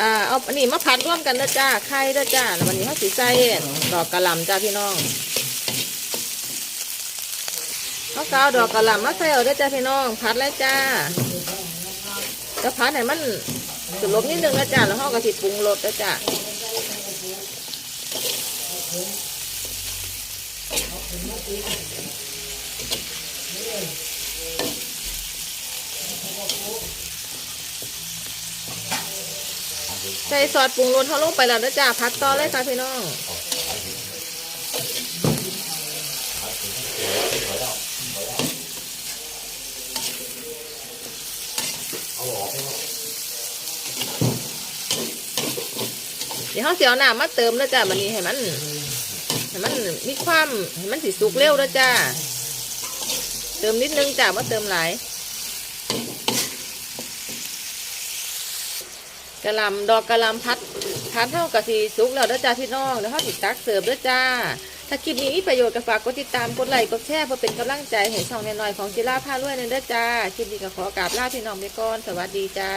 อ่าเอาอันนี้มาผัดร่วมกันเด้อจ้าไข่เด้อจ้าแล้ววันนี้เขาสิใส่ดอกกระหล่ำจ้าพี่น้องเขาก็เอาดอกกระหล่ำมาใส่เอาเด้จ้าพี่น้องผัดเลยจ้าจะผัดให้มันสุดลบนิดนึงนะจ้าแล้วเขาก็สิปรุงรสเด้อจ้า ใส่ซอสปรุงรสเขาลงไปแล้วนะจ้าพัดต่อเลยค่ะพี่น้องเดี๋ยวเขาเสียวน้ำมาเติมนะจ้ามันนี้ให้มันให้มันมีความให้มันสิสุกเร็วนะจ้าเติมนิดนึงจ้าว่าเติมหลาย กะลำดอกกะลำพัดพัดเท่ากับสีสุกแล้วเด้อจ้าพี่น้องแล้วเขาติดตักเสิร์ฟเด้อจ้า ถ้าคลิปนี้มีประโยชน์ก็ฝากกดติดตามกดไลค์กดแชร์เพื่อเป็นกำลังใจให้ช่องน้อยๆของจิราผ้าด้วยเด้อจ้าคลิปนี้ก็ขอกราบลาพี่น้องไปก่อนสวัสดีจ้า